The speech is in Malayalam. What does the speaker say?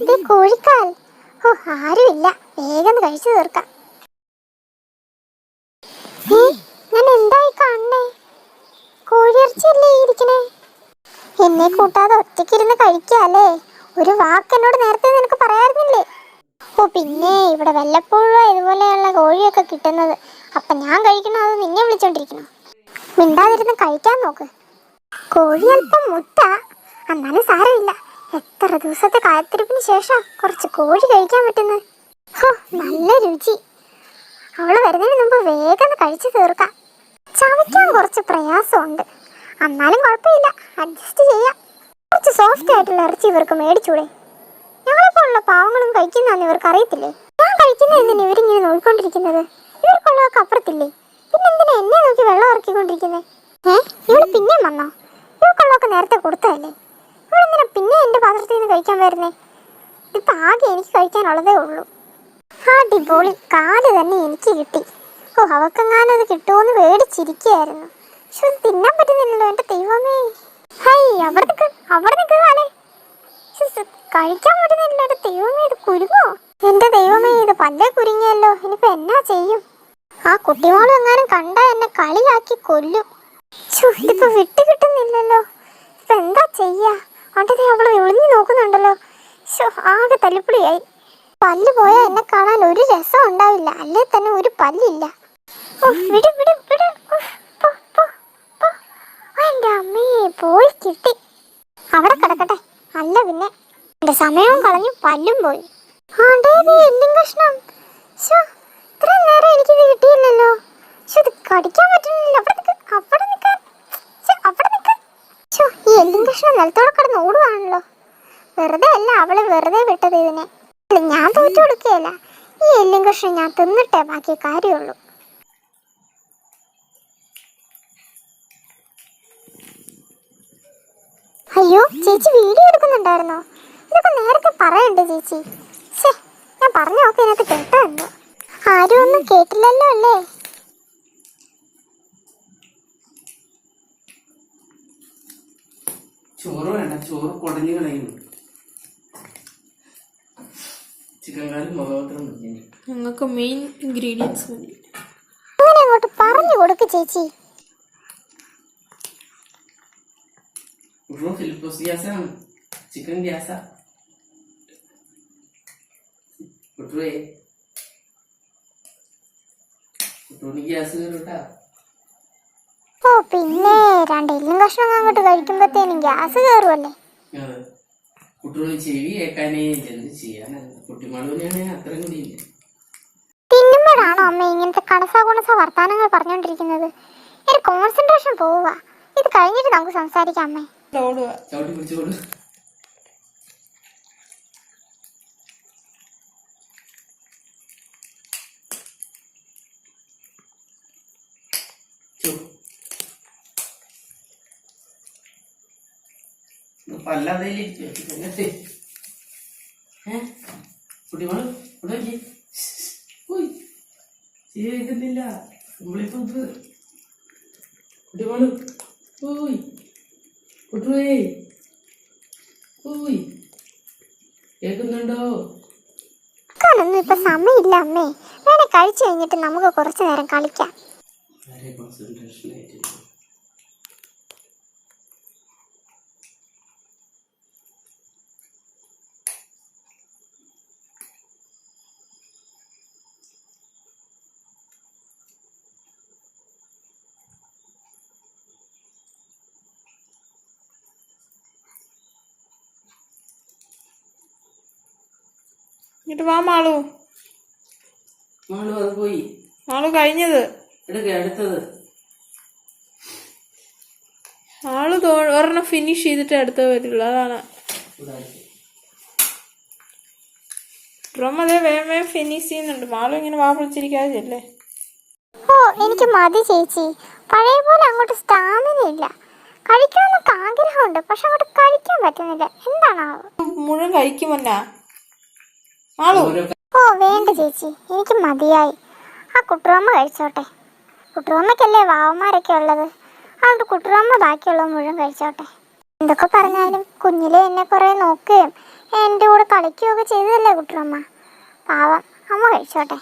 ഇത് കോഴിക്കാൽ. ഓ ആരുമില്ല. വേഗം കഴിച്ചു തീർക്കാം. ഞാൻ എന്തായി കാണണേ കോഴിയിറച്ചിയല്ലേ ഇരിക്കണേ? എന്നെ കൂട്ടാതെ ഒറ്റയ്ക്കിരുന്ന് കഴിക്കാല്ലേ ഒരു വാക്ക് എന്നോട് നേരത്തെ നിനക്ക് പറയാറുന്നില്ലേ? ഓ പിന്നെ ഇവിടെ വല്ലപ്പോഴും ഇതുപോലെയുള്ള കോഴിയൊക്കെ കിട്ടുന്നത്. അപ്പൊ ഞാൻ കഴിക്കണോ അത് നിന്നെ വിളിച്ചോണ്ടിരിക്കണോ? മിണ്ടാതിരുന്ന് കഴിക്കാൻ നോക്ക്. കോഴി അല്പം മുട്ട. എന്നാലും സാരമില്ല. എത്ര ദിവസത്തെ കാത്തിരിപ്പിന് ശേഷം കുറച്ച് കോഴി കഴിക്കാൻ പറ്റുന്നത് ഹോ നല്ല രുചി. അവൾ വരുന്നതിന് മുമ്പ് വേഗം കഴിച്ചു തീർക്കാം. ചവയ്ക്കാൻ കുറച്ച് പ്രയാസമുണ്ട്. എന്നാലും കുഴപ്പമില്ല. അഡ്ജസ്റ്റ് ചെയ്യാം. കുറച്ച് സോഫ്റ്റ് ആയിട്ടുള്ള ഇറച്ചി ഇവർക്ക് മേടിച്ചൂടെ? ഞങ്ങളെപ്പോലുള്ള പാവങ്ങളും കഴിക്കുന്നതെന്ന് ഇവർക്ക് അറിയത്തില്ലേ ഞാൻ കഴിക്കുന്ന എന്തിനാ ഇവരിങ്ങനെ നോക്കിക്കൊണ്ടിരിക്കുന്നത് ഇവർക്കുള്ളവർക്ക് അപ്പുറത്തില്ലേ? പിന്നെ എന്തിനാ എന്നെ നോക്കി വെള്ളം ഇറക്കിക്കൊണ്ടിരിക്കുന്നത് ഏ ഇവൾ പിന്നെയും വന്നോ? ഇവർക്കുള്ളവർക്ക് നേരത്തെ കൊടുത്തതല്ലേ? എന്റെ പാത്രത്തിൽ നിന്ന് കഴിക്കാൻ വരുന്നേ? ഇപ്പൊ ആകെ എനിക്ക് കഴിക്കാനുള്ളതേ ഉള്ളൂ. അടിപൊളി. കാൽ തന്നെ എനിക്ക് കിട്ടി. ഓ അവക്കെങ്ങാനും അത് കിട്ടുമോന്ന് പേടിച്ചിരിക്കുകയായിരുന്നു. പക്ഷെ അത് തിന്നാൻ പറ്റുന്നില്ലല്ലോ എന്റെ ദൈവമേ. ഹൈ അവിടെ നിൽക്ക് അവിടെ നിൽക്കുന്നതാണേ കഴിക്കാൻ പറ്റുന്നില്ല ദൈവമേ ഇത് കുരുങ്ങോ? എന്റെ ദൈവമേ ഇത് പല്ലേ കുരുങ്ങിയല്ലോ. ഇനിയിപ്പോ എന്നാ ചെയ്യും? ആ കുട്ടിമോളും എങ്ങാനും കണ്ട എന്നെ കളിയാക്കി കൊല്ലും. ശ്ശോ, ഇതിപ്പോ വിട്ട് കിട്ടുന്നില്ലല്ലോ. ഇപ്പൊ എന്താ ചെയ്യാ? അണ്ടേ അവളെ ഒളിഞ്ഞു നോക്കുന്നുണ്ടല്ലോ. ആകെ തല്ലിപ്പൊളിയായി. പല്ല് പോയാൽ എന്നെ കാണാൻ ഒരു രസം ഉണ്ടാവില്ല. അല്ലേ തന്നെ ഒരു പല്ലില്ല. പോയി കിട്ടി. അവിടെ കിടക്കട്ടെ. അല്ല പിന്നെ. എന്റെ സമയവും കളഞ്ഞു പല്ലും പോയി. എല്ലും കഷ്ണം. ശ്ശോ, ഇത്രയും നേരം എനിക്കിത് കിട്ടിയില്ലല്ലോ. ഇത് കടിക്കാൻ പറ്റുന്നില്ല അവിടെ അവിടെ ഈ എല്ലും കഷ്ണം നിലത്തോടെ കിടന്ന് ഓടുവാണല്ലോ. വെറുതെ അല്ല അവൾ വെറുതെ വിട്ടത് ഇതിനെ. ഞാൻ തോറ്റു കൊടുക്കുകയല്ല. ഈ എല്ലും കൃഷ്ണൻ ഞാൻ തിന്നിട്ടേ ബാക്കി കാര്യമുള്ളൂ. അയ്യോ ചേച്ചി വീഡിയോ എടുക്കുന്നുണ്ടായിരുന്നോ? ഇതൊക്കെ നേരത്തെ പറയണ്ടേ ചേച്ചി? ഞാൻ പറഞ്ഞു നോക്കി ഇതിനകത്ത് കേട്ടോ ആരും ഒന്നും കേട്ടില്ലല്ലോ അല്ലേ? ചോറ് വേണ്ട ചോറ് കുടഞ്ഞു കളയുന്നു. ചിക്കൻ കാലും മുഖപത്രം ഞങ്ങൾക്ക് മെയിൻ ഇൻഗ്രീഡിയൻസ് മതി. അങ്ങനെ അങ്ങോട്ട് പറഞ്ഞു കൊടുക്ക് ചേച്ചി. ഉള്ളു ഫിലിപ്പോസ് ഗ്യാസാണ്. ചിക്കൻ ഗ്യാസാ. കുട്ടുവേ കുട്ടുവിന് ഗ്യാസ് കയറൂട്ടാ. പിന്നെ രണ്ട് എല്ലും കഷ്ണം അങ്ങോട്ട് കഴിക്കുമ്പോഴത്തേനും ഗ്യാസ് കയറുമല്ലേ കുട്ടികൾ ചെവി കേൾക്കാനേ അത്രയും കൂടിയില്ല തിന്നുമ്പോഴാണോ അമ്മ ഇങ്ങനത്തെ കണസ കുണസ വർത്താനങ്ങൾ പറഞ്ഞുകൊണ്ടിരിക്കുന്നത് ഒരു കോൺസെൻട്രേഷൻ പോവുക ഇത് കഴിഞ്ഞിട്ട് നമുക്ക് സംസാരിക്കാം അമ്മേ. ചോ. പല്ലാതെ ഇരിക്കും ഏ? കുട്ടിമോൾ ഇവിടെ നമ്മളിപ്പോ കുട്ടുവേ കേൾക്കുന്നുണ്ടോ? ഇപ്പൊ സമയമില്ല അമ്മേ. വേണേ കഴിച്ചു കഴിഞ്ഞിട്ട് നമുക്ക് കുറച്ചു നേരം കളിക്കാം. എന്നിട്ട് വാ മാളു. മാളു അത് പോയി. മാളു കഴിഞ്ഞത്. അടുത്തത്. ആൾ ഒരെണ്ണം ഫിനിഷ് ചെയ്തിട്ട് അടുത്ത വരുള്ളൂ അതാണ്. ഉദാഹരണം ഡ്രം അതേ വേഗം വേഗം ഫിനിഷ് ചെയ്യുന്നുണ്ട്. മാളു ഇങ്ങനെ വാ വിളിച്ചിരിക്കാതെ ഓ എനിക്ക് മതി ചേച്ചി. പഴയ പോലെ അങ്ങോട്ട് സ്റ്റാമിന ഇല്ല. കഴിക്കണമെന്നൊക്കെ ആഗ്രഹമുണ്ട് പക്ഷെ അങ്ങോട്ട് കഴിക്കാൻ പറ്റുന്നില്ല. എന്താണാവോ മുഴുവൻ കഴിക്കുമല്ല ഓ വേണ്ട ചേച്ചി. എനിക്ക് മതിയായി. ആ കുട്ടുറമ്മ കഴിച്ചോട്ടെ. കുട്ടുറമ്മയ്ക്കല്ലേ വാവന്മാരൊക്കെ ഉള്ളത്? അതുകൊണ്ട് കുട്ടുറമ്മ ബാക്കിയുള്ളത് മുഴുവൻ കഴിച്ചോട്ടെ. എന്തൊക്കെ പറഞ്ഞാലും കുഞ്ഞിലെ എന്നെ കുറെ നോക്കുകയും എന്റെ കൂടെ കളിക്കുകയൊക്കെ ചെയ്തതല്ലേ കുട്ടുറമ്മ? പാവം. അമ്മ കഴിച്ചോട്ടെ.